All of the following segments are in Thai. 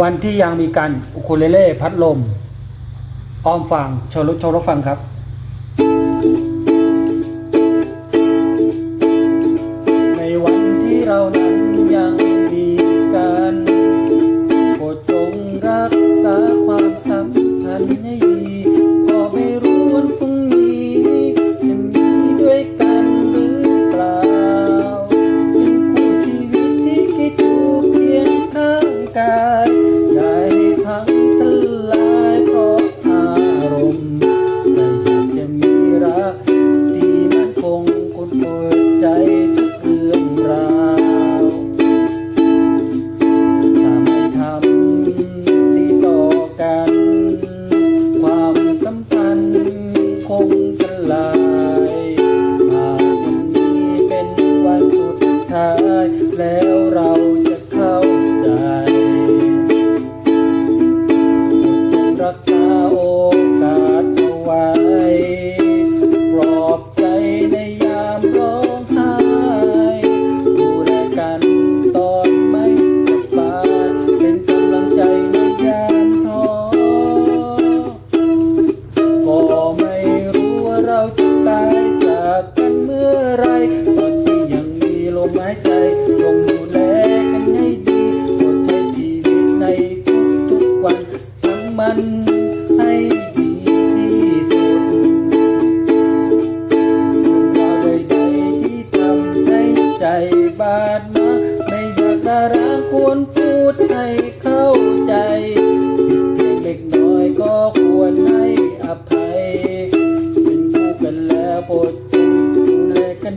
วันที่ยังมีการอุคูเลเล่พัดลม อ้อมฟังเชิญรถชมรถฟังครับในวันที่เรานั้นยังมีกันโปรดจงรักษาความสัมพันธ์ให้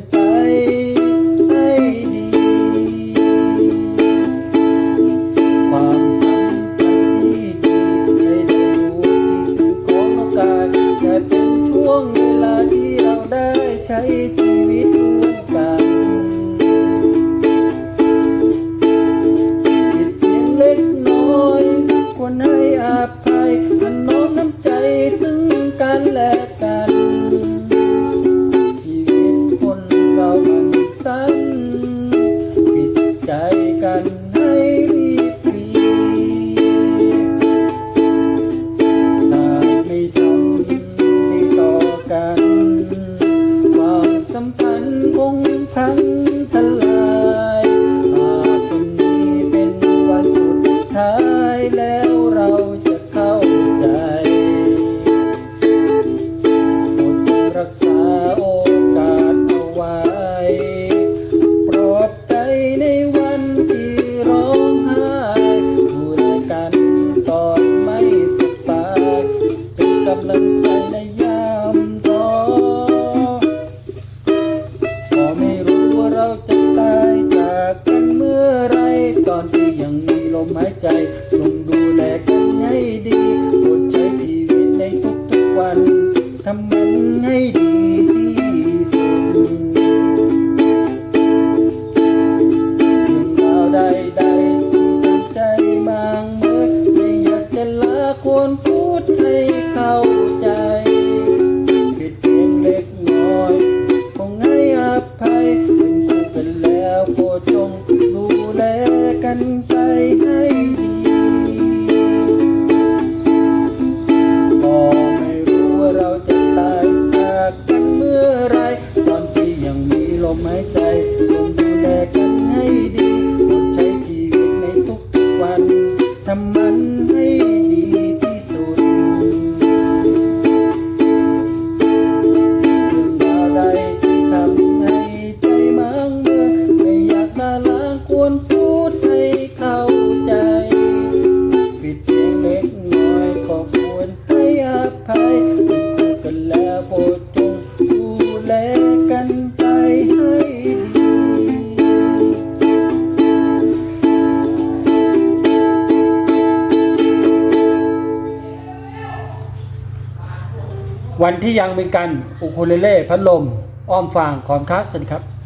在。 ยังมีลมหายใจลงดูแลกันให้ดีปวดใจชีวิตในทุกทุกวันทำมันให้ดีที่สุดข่าวใดๆที่ตั้ใจมางเมื่อไม่อยากจะลาคนพูดให้เขา วันที่ยังมีกันอุคุเลเล่พัดลม อ้อมฟางคอมคัสสวัสดีครับ